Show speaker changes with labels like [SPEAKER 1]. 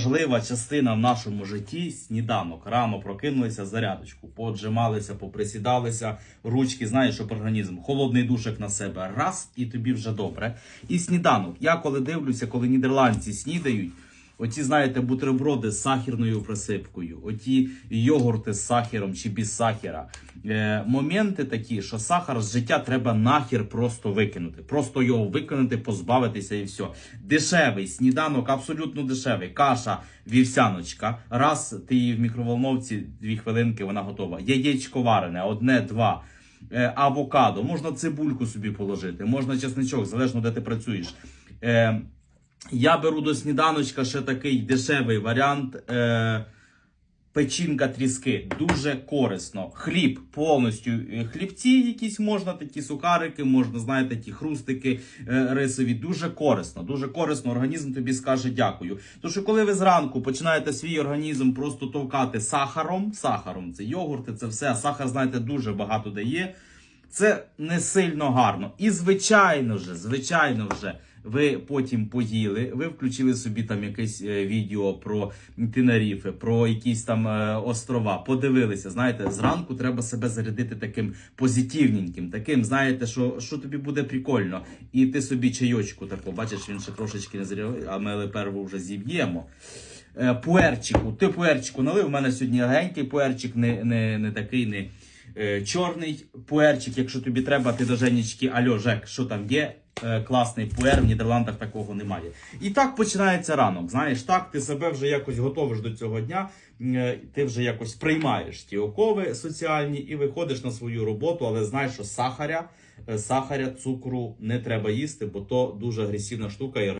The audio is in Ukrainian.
[SPEAKER 1] Важлива частина в нашому житті сніданок. Рано прокинулися зарядочку, поджималися, поприсідалися, ручки, знаєш, щоб організм, холодний душик на себе, раз, і тобі вже добре. І сніданок. Я коли дивлюся, коли нідерландці снідають, оті, знаєте, бутерброди з сахарною присипкою, оті йогурти з сахаром чи без сахара. Е, моменти такі, що сахар з життя треба нахер просто викинути. Просто його викинути, позбавитися і все. Дешевий сніданок, абсолютно дешевий. Каша, вівсяночка. Раз ти її в мікроволновці, дві хвилинки, вона готова. Яєчко варене, одне, два. Е, авокадо, можна цибульку собі положити, можна чесничок, залежно де ти працюєш. Е, я беру до сніданочка ще такий дешевий варіант. Е, печінка тріски. Дуже корисно. Хліб повністю. е, Хлібці якісь можна, такі сухарики, можна, знаєте, ті хрустики е, рисові. Дуже корисно. Дуже корисно. Організм тобі скаже дякую. Тому що коли ви зранку починаєте свій організм просто товкати сахаром, сахаром, це йогурти, це все. А сахар, знаєте, дуже багато дає. Це не сильно гарно. І звичайно ж, звичайно вже, ви потім поїли, ви включили собі там якесь е, відео про Тенеріфи, про якісь там е, острова, подивилися. Знаєте, зранку треба себе зарядити таким позитивненьким, таким, знаєте, що, що тобі буде прикольно. І ти собі чайочку таку, бачиш, він ще трошечки не зря, а ми перву вже зіб'ємо. Е, Пуерчику, ти пуерчику налив. У мене сьогодні легенький пуерчик, не, не, не такий, не чорний пуерчик. Якщо тобі треба, ти до Женечки, альо, Жек, що там є? Е, класний пуер, в Нідерландах такого немає. І так починається ранок. Знаєш, так ти себе вже якось готовиш до цього дня. е, Ти вже якось приймаєш ті окови соціальні і виходиш на свою роботу, але знаєш, що сахаря, е, сахаря, цукру не треба їсти, бо то дуже агресивна штука.